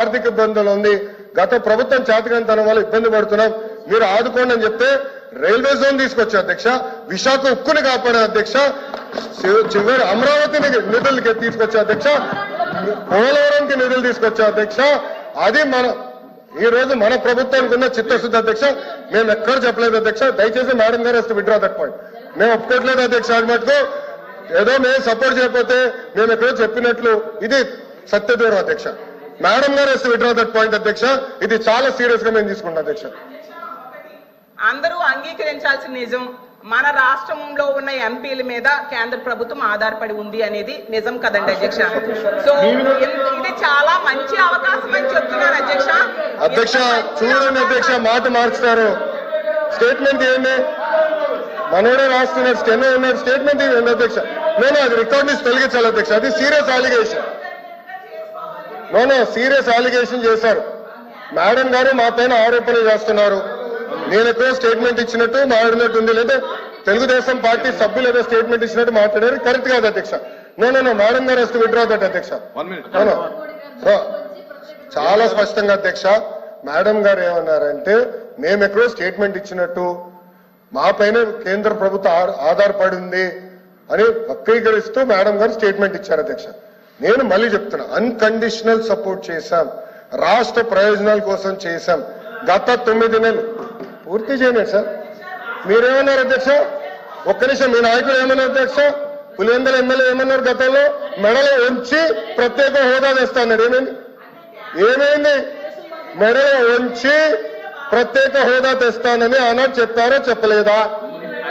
ఆర్థిక ఇబ్బందులు ఉంది. గత ప్రభుత్వం చేతకంతనం వల్ల ఇబ్బంది పడుతున్నాం. మీరు ఆదుకోండి అని చెప్తే రైల్వే జోన్ తీసుకొచ్చే అధ్యక్ష? విశాఖ ఉక్కుని కాపాడే అధ్యక్ష? చివరి అమరావతిని నిధులకి తీసుకొచ్చే అధ్యక్ష? పోలవరంకి నిధులు తీసుకొచ్చే అధ్యక్ష? అది మన ఈ రోజు మన ప్రభుత్వానికి ఉన్న చిత్తశుద్ధి అధ్యక్ష. మేము ఎక్కడ చెప్పలేదు అధ్యక్ష. దయచేసి మేడం గారు వస్తే విడ్రా దట్ పాయింట్ మేము ఒప్పుకోవట్లేదు అధ్యక్ష అది మటుకు. ఏదో మేము సపోర్ట్ చేయకపోతే మేము ఎక్కడో చెప్పినట్లు. ఇది సత్యదూరం అధ్యక్ష. మేడం గారు వస్తే విడ్రా దట్ పాయింట్ అధ్యక్ష. ఇది చాలా సీరియస్గా మేము తీసుకుంటాం అధ్యక్ష. అందరూ అంగీకరించాల్సిన నిజం మన రాష్ట్రంలో ఉన్న ఎంపీల మీద కేంద్ర ప్రభుత్వం ఆధారపడి ఉంది అనేది నిజం కదండి అధ్యక్ష. సో ఇది చాలా మంచి అవకాశం అని చెప్తున్నాను అధ్యక్ష. అధ్యక్ష చూడండి అధ్యక్ష మాట మార్చుతారు. స్టేట్మెంట్ ఏంది? మనోడే రాస్తున్నారు స్టెన్ ఉన్నారు స్టేట్మెంట్ ఏంది అధ్యక్ష? నేను అది రికార్డ్ నుంచి తొలగించాలి అధ్యక్ష. అది serious allegation no no serious allegation చేశారు. మేడం గారు మా పైన ఆరోపణలు చేస్తున్నారు. నేను ఎక్కడో స్టేట్మెంట్ ఇచ్చినట్టు మాట్లాడినట్టు ఉంది. లేదా తెలుగుదేశం పార్టీ సభ్యులు ఏదో స్టేట్మెంట్ ఇచ్చినట్టు మాట్లాడారు. కరెక్ట్ కాదు అధ్యక్ష. నో నో మేడం గారు వస్తే విడ్రా దట్ అధ్యక్ష. చాలా స్పష్టంగా అధ్యక్ష మేడం గారు ఏమన్నారంటే మేము ఎక్కడో స్టేట్మెంట్ ఇచ్చినట్టు మా పైన కేంద్ర ప్రభుత్వం ఆ- ఆధారపడి ఉంది అని వక్రీకరిస్తూ మేడం గారు స్టేట్మెంట్ ఇచ్చారు అధ్యక్ష. నేను మళ్ళీ చెప్తున్నా అన్కండిషనల్ సపోర్ట్ చేశాం. రాష్ట్ర ప్రయోజనాల కోసం చేశాం. గత తొమ్మిది నెలలు. పూర్తి చేయలేదు సార్. మీరేమన్నారు అధ్యక్ష? ఒక్క నిమిషం మీ నాయకులు ఏమన్నారు అధ్యక్ష? పులివెందల ఎమ్మెల్యే ఏమన్నారు గతంలో? మెడలో ఉంచి ప్రత్యేక హోదా తెస్తాడు ఏమైంది? ఏమైంది? మెడలో ఉంచి ప్రత్యేక హోదా తెస్తానని ఆనాడు చెప్పారో చెప్పలేదా?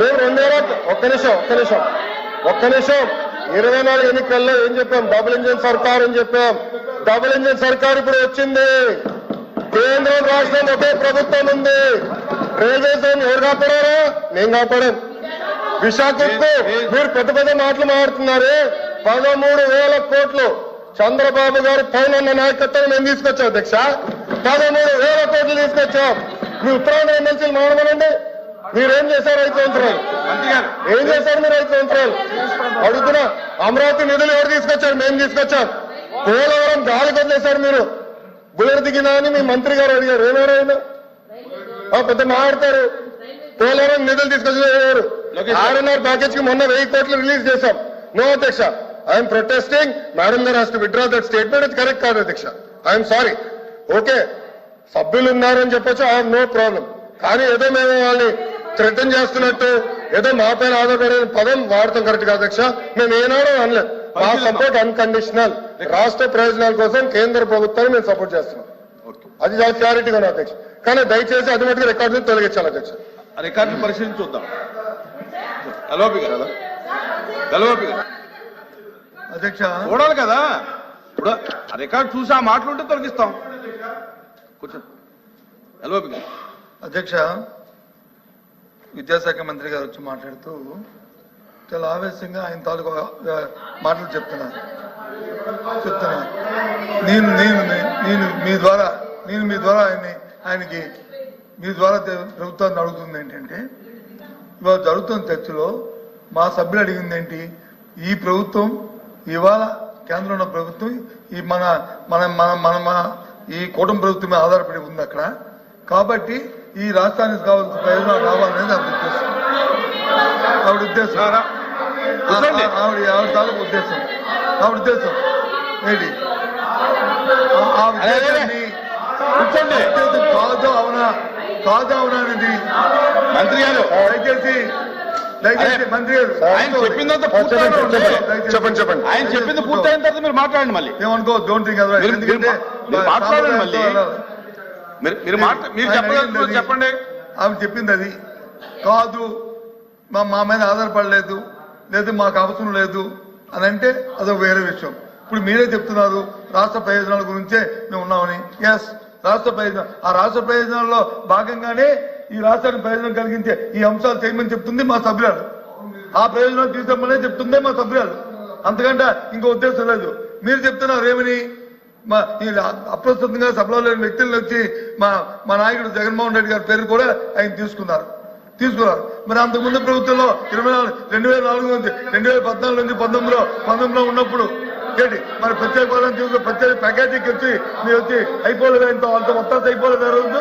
మేము రెండేళ్ళ ఒక్క నిమిషం ఒక్క నిమిషం. ఒక్క నిమిషం. ఇరవై నాలుగు ఎన్నికల్లో ఏం చెప్పాం? డబుల్ ఇంజిన్ సర్కార్ అని చెప్పాం. డబుల్ ఇంజిన్ సర్కార్ ఇప్పుడు వచ్చింది. కేంద్రం రాష్ట్రం ఒకే ప్రభుత్వం ఉంది. రైల్వే జోన్ ఎవరు కాపాడారు? నేను కాపాడాను విశాఖకు మీరు పెద్ద పెద్ద మాటలు మాట్లాడుతున్నారు. పదమూడు వేల కోట్లు చంద్రబాబు గారు పైన నాయకత్వం మేము తీసుకొచ్చాం అధ్యక్ష. పదమూడు వేల కోట్లు తీసుకొచ్చాం. మీ ఉత్తరాంధ్ర ఎమ్మెల్సీలు మాడమనండి మీరేం చేశారు ఐదు సంవత్సరాలు ఏం చేశారు మీరు ఐదు సంవత్సరాలు అడుగుతున్నా అమరావతి నిధులు ఎవరు తీసుకొచ్చారు? మేము తీసుకొచ్చాం. పోలవరం గాలి వదిలేశారు మీరు. బుల్లెట్ దిగినా అని మీ మంత్రి గారు అడిగారు. ఆ, పెద్ద మాట్లాడతారు. పోలవరం నిధులు తీసుకొచ్చారు ఆర్ఎన్ఆర్ ప్యాకేజ్కి మొన్న వెయ్యి కోట్లు రిలీజ్ చేశాం. నో అధ్యక్ష. I'm protesting. మేడం గారు has to withdraw that statement. ఇది కరెక్ట్ కాదు అధ్యక్ష. I'm sorry. ఓకే. సభ్యులు ఉన్నారని చెప్పొచ్చు. I no problem. కానీ ఏదో మేము వాళ్ళని థ్రెటన్ చేస్తున్నట్టు ఏదో మా పైన ఆధారపడే పదం వాడతాం కరెక్ట్ కాదు అధ్యక్ష? మేము ఏనాడో అనలేదు మా సపోర్ట్ అన్కండిషనల్ రాష్ట్ర ప్రయోజనాల కోసం కేంద్ర ప్రభుత్వాన్ని మేము సపోర్ట్ చేస్తున్నాం. అది చాలా క్లారిటీగా ఉంది అధ్యక్ష. కానీ దయచేసి అది మటుకు రికార్డు నుంచి తొలగించాలి అధ్యక్ష. ఆ రికార్డుని పరిశీలించి చూద్దాం. అధ్యక్ష. చూడాలి కదా. ఇప్పుడు రికార్డు చూసి ఆ మాటలు ఉంటే తొలగిస్తాం. గారు అధ్యక్ష. విద్యాశాఖ మంత్రి గారు వచ్చి మాట్లాడుతూ చాలా ఆవేశంగా ఆయన తాలూకు మాటలు చెప్తున్నారు. చెప్తున్నారు. నేను నేను నేను మీ ద్వారా నేను మీ ద్వారా ఆయన్ని ఆయనకి మీ ద్వారా ప్రభుత్వాన్ని అడుగుతుంది ఏంటంటే ఇవాళ జరుగుతున్న చర్చలో మా సభ్యులు అడిగింది ఏంటి? ఈ ప్రభుత్వం ఇవాళ కేంద్రంలో ఉన్న ప్రభుత్వం ఈ మన మన మన మన ఈ కూటమి ప్రభుత్వం ఆధారపడి ఉంది అక్కడ. కాబట్టి ఈ రాష్ట్రానికి కావాల్సిన ప్రయోజనాలు రావాలనేది ఆవిడ ఉద్దేశం ఆవిడ ఉద్దేశం ఆవిడ ఆవిడ తాలూకు ఉద్దేశం ఆవిడ ఉద్దేశం ఏంటి ఆ- ఉద్దేశాన్ని ఉద్దేశం కాదు అవునా కాదు అవునా అనేది మంత్రి గారు దయచేసి దయచేసి అరే, మంత్రి గారు ఆయన చెప్పిందంతా చెప్పండి చెప్పండి ఆయన చెప్పింది పూర్తయిన తర్వాత మీరు మాట్లాడండి మళ్ళీ ఏమనుకో డోంట్ థింక్ ఎందుకంటే మాట్లాడండి మళ్ళీ. మీరు మీరు చెప్పండి. ఆమె చెప్పింది అది. కాదు మా మా మీద ఆధారపడలేదు లేదు మాకు అవసరం లేదు అని అంటే అదొక వేరే విషయం. ఇప్పుడు మీరే చెప్తున్నారు రాష్ట్ర ప్రయోజనాల గురించే మేము ఉన్నామని. ఎస్ రాష్ట్ర ప్రయోజనం ఆ రాష్ట్ర ప్రయోజనాల్లో భాగంగానే ఈ రాష్ట్రానికి ప్రయోజనం కలిగించే ఈ అంశాలు చేయమని చెప్తుంది మా సభ్యురాలు. ఆ ప్రయోజనం తీసుకోమనే చెప్తుందే మా సభ్యురాలు. అంతకంటే ఇంకో ఉద్దేశం లేదు. మీరు చెప్తున్నారు ఏమని? మా ఈ అప్రస్తుతంగా సభలో లేని వ్యక్తులను వచ్చి మా మా నాయకుడు జగన్మోహన్ రెడ్డి గారి పేరు కూడా ఆయన తీసుకున్నారు. తీసుకున్నారు. మరి అంతకుముందు ప్రభుత్వంలో ఇరవై నాలుగు రెండు వేల నాలుగు నుంచి రెండు వేల పద్నాలుగు నుంచి పంతొమ్మిదిలో పంతొమ్మిదిలో ఉన్నప్పుడు ఏంటి? మరి ప్రత్యేక పాలన తీసుకుని ప్రత్యేక ప్యాకేజీకి వచ్చి మీరు వచ్చి అయిపోలేదు ఇంత అంత మొత్తం అయిపోలేదు ఆ రోజు?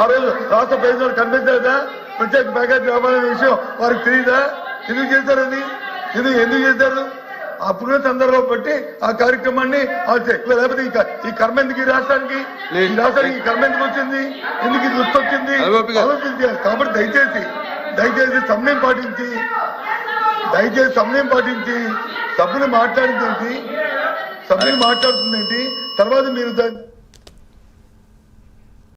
ఆ రోజు రాష్ట్ర ప్రయోజనాలు కనిపించలేదా? ప్రత్యేక ప్యాకేజీ ఇవ్వాలనే విషయం వారికి తెలియదా ఎందుకు చేశారని ఎందుకు ఎందుకు చేశారు? అప్పుడున్న సందర్భం బట్టి ఆ కార్యక్రమాన్ని లేకపోతే ఈ కర్మ ఎందుకు ఈ రాష్ట్రానికి? ఈ రాష్ట్రానికి ఈ కర్మ ఎందుకు వచ్చింది? ఎందుకు ఇది వచ్చింది. ఆలోచించాలి కాబట్టి దయచేసి దయచేసి సమయం పాటించి దయచేసి సమయం పాటించి సభ్యులు మాట్లాడింది ఏంటి? సభ్యులు మాట్లాడుతుంది ఏంటి? తర్వాత మీరు దాన్ని